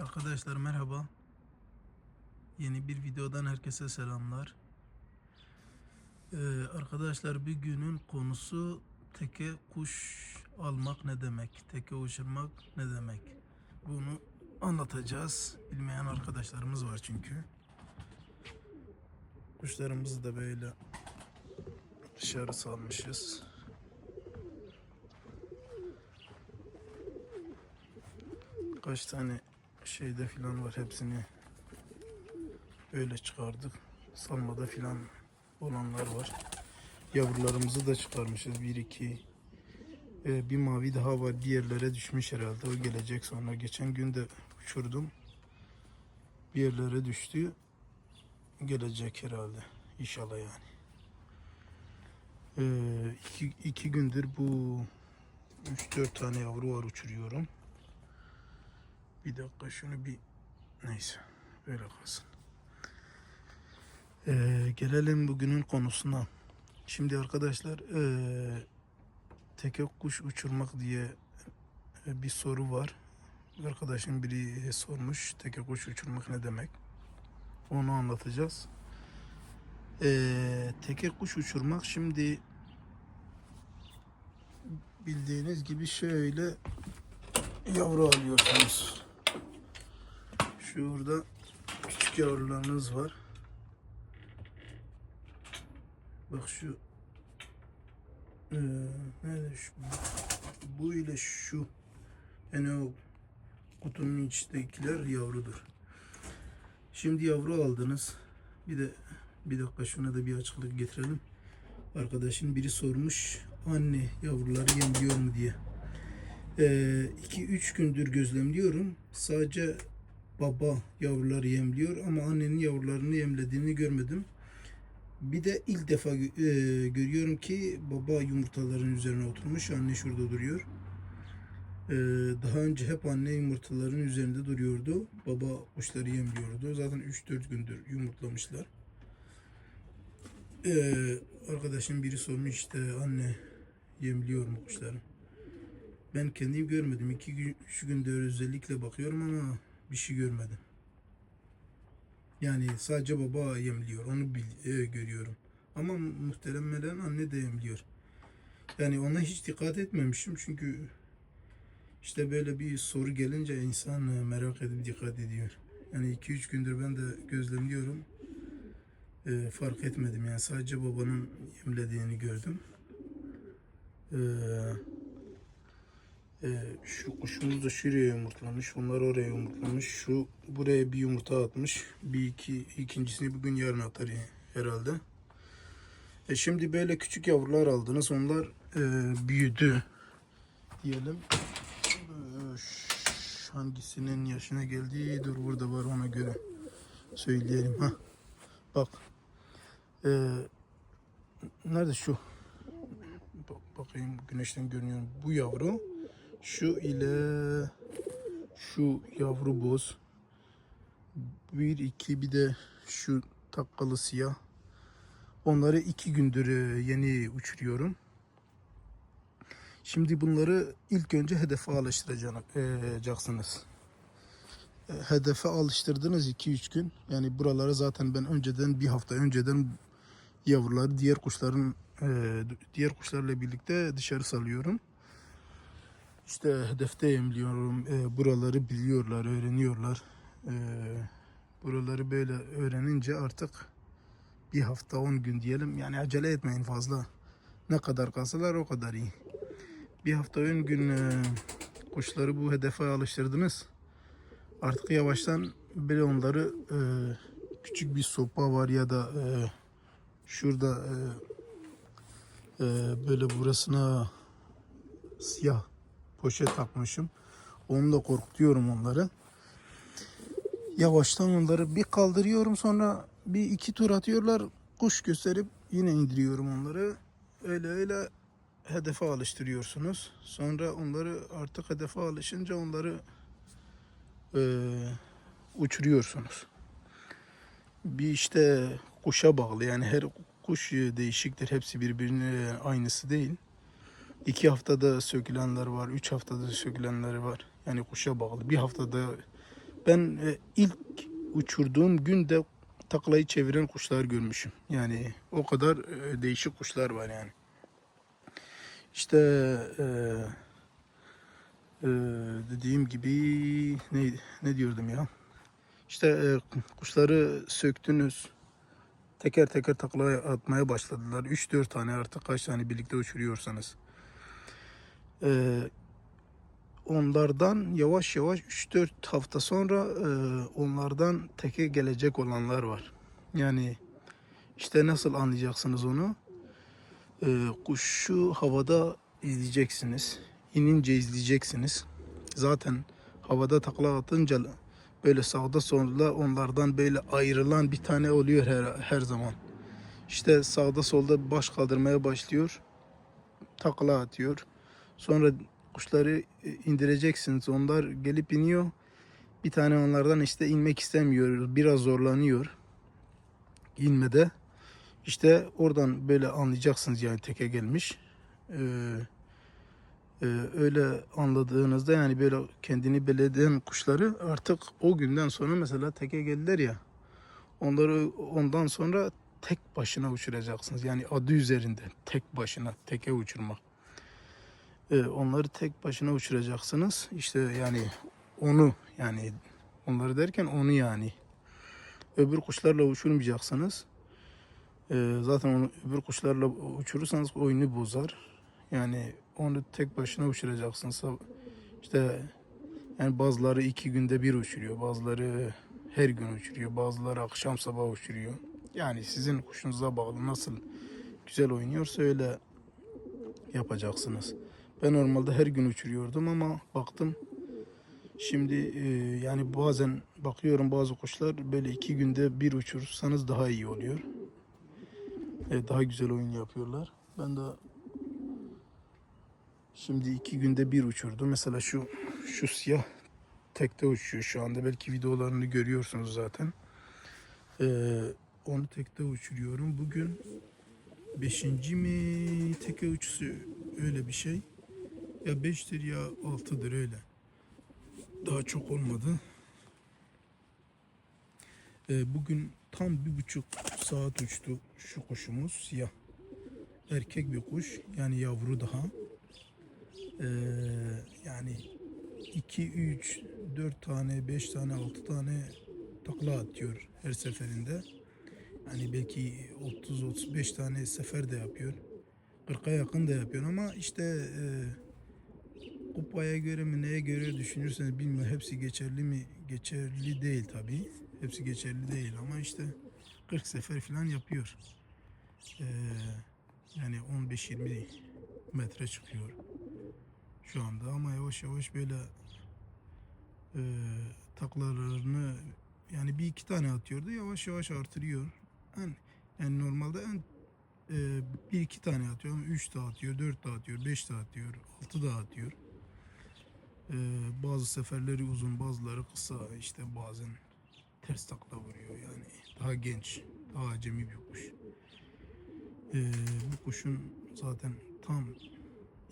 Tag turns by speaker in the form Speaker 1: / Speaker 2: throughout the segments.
Speaker 1: Arkadaşlar merhaba. Yeni bir videodan herkese selamlar. Ee, arkadaşlar bir günün konusu teke kuş almak ne demek? Teke uçurmak ne demek? Bunu anlatacağız. Bilmeyen arkadaşlarımız var çünkü. Kuşlarımızı da böyle dışarı salmışız. Kaç tane şeyde filan var hepsini öyle çıkardık. Salmada filan olanlar var. Yavrularımızı da çıkarmışız. Bir iki. Ee, bir mavi daha var. Bir yerlere düşmüş herhalde. O gelecek sonra. Geçen gün de uçurdum. Bir yerlere düştü. Gelecek herhalde. İnşallah yani. Ee, iki, iki gündür bu 3-4 tane yavru var uçuruyorum. Bir dakika şunu bir neyse böyle kalsın. Ee, gelelim bugünün konusuna. Şimdi arkadaşlar ee, teke kuş uçurmak diye e, bir soru var. Arkadaşım biri sormuş teke kuş uçurmak ne demek? Onu anlatacağız. Ee, teke kuş uçurmak şimdi bildiğiniz gibi şöyle yavru alıyorsunuz. Şurada küçük yavrularınız var. Bak şu ee, nerede şu bu ile şu yani o kutunun içindekiler yavrudur. Şimdi yavru aldınız. Bir de bir dakika şuna da bir açıklık getirelim. Arkadaşın biri sormuş anne yavruları yemliyor mu diye. 2-3 gündür gözlemliyorum. Sadece baba yavruları yemliyor ama annenin yavrularını yemlediğini görmedim. Bir de ilk defa e, görüyorum ki baba yumurtaların üzerine oturmuş. Anne şurada duruyor. E, daha önce hep anne yumurtaların üzerinde duruyordu. Baba kuşları yemliyordu. Zaten 3-4 gündür yumurtlamışlar. E, arkadaşım biri sormuş işte anne yemliyor mu kuşları? Ben kendim görmedim. İki gün, üç gündür özellikle bakıyorum ama bir şey görmedim. Yani sadece baba yemliyor. Onu bil, e, görüyorum. Ama muhteremelen anne de yemliyor. Yani ona hiç dikkat etmemişim çünkü işte böyle bir soru gelince insan e, merak edip dikkat ediyor. Yani 2-3 gündür ben de gözlemliyorum. E, fark etmedim yani sadece babanın yemlediğini gördüm. Eee ee, şu kuşumuz da şuraya yumurtlamış. Onlar oraya yumurtlamış. Şu buraya bir yumurta atmış. Bir iki ikincisini bugün yarın atar yani herhalde. E şimdi böyle küçük yavrular aldınız. Onlar e, büyüdü diyelim. E, hangisinin yaşına geldiği dur burada var ona göre söyleyelim ha. Bak. E, nerede şu? Bak- bakayım güneşten görünüyor. Bu yavru şu ile şu yavru boz. Bir iki bir de şu takkalı siyah. Onları iki gündür e, yeni uçuruyorum. Şimdi bunları ilk önce hedefe alıştıracaksınız. E, Hedefe alıştırdınız 2-3 gün. Yani buraları zaten ben önceden bir hafta önceden yavruları diğer kuşların e, diğer kuşlarla birlikte dışarı salıyorum. İşte hedefte yemliyorum. E, buraları biliyorlar, öğreniyorlar. E, buraları böyle öğrenince artık bir hafta on gün diyelim. Yani acele etmeyin fazla. Ne kadar kalsalar o kadar iyi. Bir hafta on gün e, kuşları bu hedefe alıştırdınız. Artık yavaştan böyle onları e, küçük bir sopa var ya da e, şurada e, e, böyle burasına siyah poşet takmışım. Onunla korkutuyorum onları. Yavaştan onları bir kaldırıyorum sonra bir iki tur atıyorlar. Kuş gösterip yine indiriyorum onları. Öyle öyle hedefe alıştırıyorsunuz. Sonra onları artık hedefe alışınca onları eee, uçuruyorsunuz. Bir işte kuşa bağlı yani her kuş değişiktir. Hepsi birbirine aynısı değil. İki haftada sökülenler var, üç haftada sökülenler var. Yani kuşa bağlı. Bir haftada Ben e, ilk uçurduğum günde taklayı çeviren kuşlar görmüşüm. Yani o kadar e, değişik kuşlar var yani. İşte e, dediğim gibi ne ne diyordum ya? İşte kuşları söktünüz. Teker teker takla atmaya başladılar. 3-4 tane artık kaç tane birlikte uçuruyorsanız. E, onlardan yavaş yavaş 3-4 hafta sonra e, onlardan teke gelecek olanlar var. Yani işte nasıl anlayacaksınız onu? E, kuşu havada izleyeceksiniz. İnince izleyeceksiniz. Zaten havada takla atınca böyle sağda solda onlardan böyle ayrılan bir tane oluyor her, her zaman. İşte sağda solda baş kaldırmaya başlıyor. Takla atıyor. Sonra kuşları e, indireceksiniz. Onlar gelip iniyor. Bir tane onlardan işte inmek istemiyor. Biraz zorlanıyor. İnmede. İşte oradan böyle anlayacaksınız yani teke gelmiş. Ee, e, öyle anladığınızda yani böyle kendini belirleyen kuşları artık o günden sonra mesela teke geldiler ya. Onları ondan sonra tek başına uçuracaksınız. Yani adı üzerinde tek başına teke uçurmak. Ee, onları tek başına uçuracaksınız. İşte yani onu yani onları derken onu yani. Öbür kuşlarla uçurmayacaksınız. Ee, zaten onu öbür kuşlarla uçurursanız oyunu bozar. Yani onu tek başına uçuracaksınız. İşte yani bazıları iki günde bir uçuruyor. Bazıları her gün uçuruyor. Bazıları akşam sabah uçuruyor. Yani sizin kuşunuza bağlı nasıl güzel oynuyorsa öyle yapacaksınız. Ben normalde her gün uçuruyordum ama baktım şimdi e, yani bazen bakıyorum bazı kuşlar böyle iki günde bir uçurursanız daha iyi oluyor. E, daha güzel oyun yapıyorlar. Ben de şimdi iki günde bir uçurdum. Mesela şu şu siyah tekte uçuyor şu anda. Belki videolarını görüyorsunuz zaten. E, onu tekte uçuruyorum. Bugün beşinci mi teke uçusu öyle bir şey. Ya 5'tir ya 6'dır öyle. Daha çok olmadı. Ee, bugün tam bir buçuk saat uçtu şu kuşumuz siyah. Erkek bir kuş yani yavru daha. Ee, yani 2, 3, 4 tane, 5 tane, 6 tane takla atıyor her seferinde. Yani belki 30-35 tane sefer de yapıyor. 40'a yakın da yapıyor ama işte e, kupaya göre mi neye göre düşünürseniz bilmiyorum. Hepsi geçerli mi? Geçerli değil tabii. Hepsi geçerli değil ama işte 40 sefer falan yapıyor. Ee, yani 15-20 metre çıkıyor şu anda ama yavaş yavaş böyle e, taklalarını yani bir iki tane atıyordu yavaş yavaş artırıyor. Yani, yani normalde en e, bir iki tane atıyor ama üç de atıyor, dört de atıyor, beş de atıyor, altı da atıyor. Ee, bazı seferleri uzun, bazıları kısa. işte bazen ters takla vuruyor yani. Daha genç, daha acemi bir kuş. Ee, bu kuşun zaten tam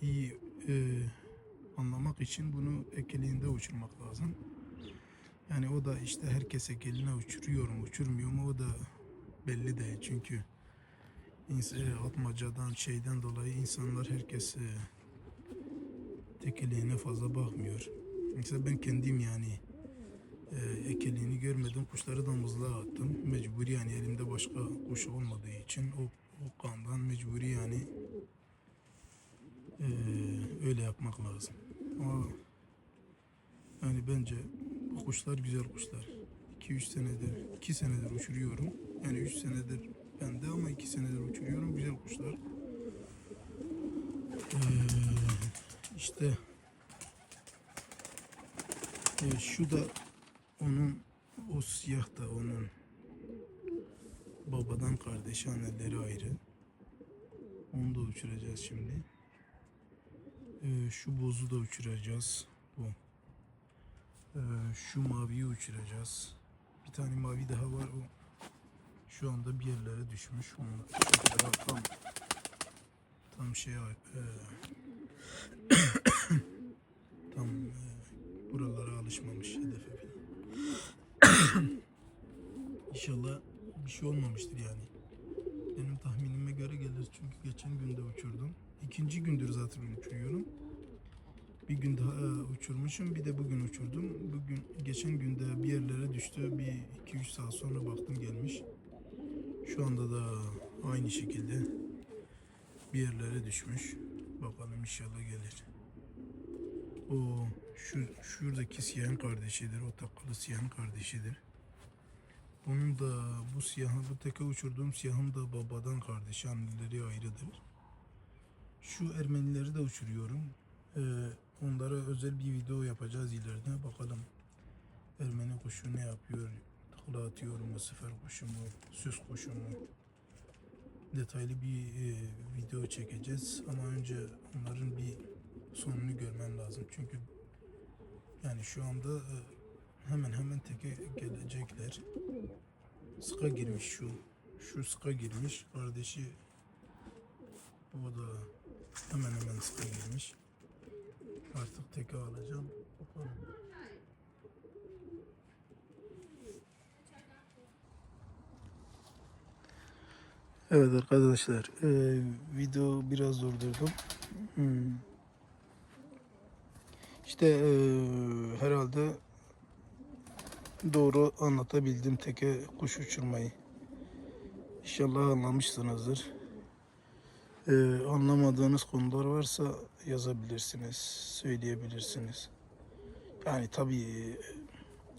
Speaker 1: iyi e, anlamak için bunu ekeliğinde uçurmak lazım. Yani o da işte herkes ekeline uçuruyor mu, uçurmuyor mu o da belli değil. Çünkü e, atmacadan, şeyden dolayı insanlar herkes e, tekeliğine fazla bakmıyor. Mesela ben kendim yani e, ekeliğini görmedim. Kuşları damızlığa attım. Mecburi yani elimde başka kuş olmadığı için o, o kandan mecburi yani e, öyle yapmak lazım. Ama yani bence bu kuşlar güzel kuşlar. 2-3 senedir, 2 senedir uçuruyorum. Yani 3 senedir bende ama 2 senedir uçuruyorum. Güzel kuşlar. Ee, işte e, şu da onun o siyah da onun babadan kardeşi anneleri ayrı. Onu da uçuracağız şimdi. Ee, şu bozu da uçuracağız. Bu. Ee, şu maviyi uçuracağız. Bir tane mavi daha var o. Şu anda bir yerlere düşmüş. Onu tam tam şey e, Tam e, buralara alışmamış hedefe falan. İnşallah bir şey olmamıştır yani. Benim tahminime göre gelir çünkü geçen günde uçurdum. İkinci gündür zaten uçuruyorum. Bir gün daha e, uçurmuşum bir de bugün uçurdum. Bugün geçen günde bir yerlere düştü. Bir iki üç saat sonra baktım gelmiş. Şu anda da aynı şekilde bir yerlere düşmüş. Bakalım inşallah gelir. O şu şuradaki siyahın kardeşidir. O takılı siyahın kardeşidir. Bunun da bu siyahın bu teke uçurduğum siyahın da babadan kardeşi anneleri ayrıdır. Şu Ermenileri de uçuruyorum. Ee, onlara özel bir video yapacağız ileride. Bakalım Ermeni kuşu ne yapıyor? Takla atıyor mu? Sefer kuşu mu? Süs kuşu mu? Detaylı bir e, video çekeceğiz. Ama önce onların bir sonunu görmem lazım. Çünkü yani şu anda e, hemen hemen teke gelecekler. Sıka girmiş şu. Şu sıka girmiş. Kardeşi o da hemen hemen sıka girmiş. Artık teke alacağım. Bakalım. Evet arkadaşlar, e, video biraz durdurdum. Hmm. İşte e, herhalde doğru anlatabildim teke kuş uçurmayı. İnşallah anlamışsınızdır. E, anlamadığınız konular varsa yazabilirsiniz, söyleyebilirsiniz. Yani tabii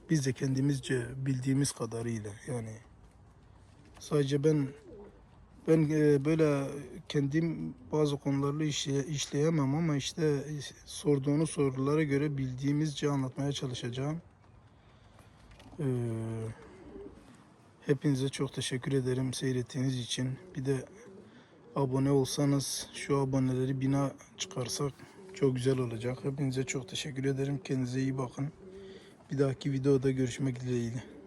Speaker 1: biz de kendimizce bildiğimiz kadarıyla yani sadece ben ben e, böyle kendim bazı konularla işle, işleyemem ama işte sorduğunuz sorulara göre bildiğimizce anlatmaya çalışacağım. Ee, hepinize çok teşekkür ederim seyrettiğiniz için. Bir de abone olsanız şu aboneleri bina çıkarsak çok güzel olacak. Hepinize çok teşekkür ederim. Kendinize iyi bakın. Bir dahaki videoda görüşmek dileğiyle.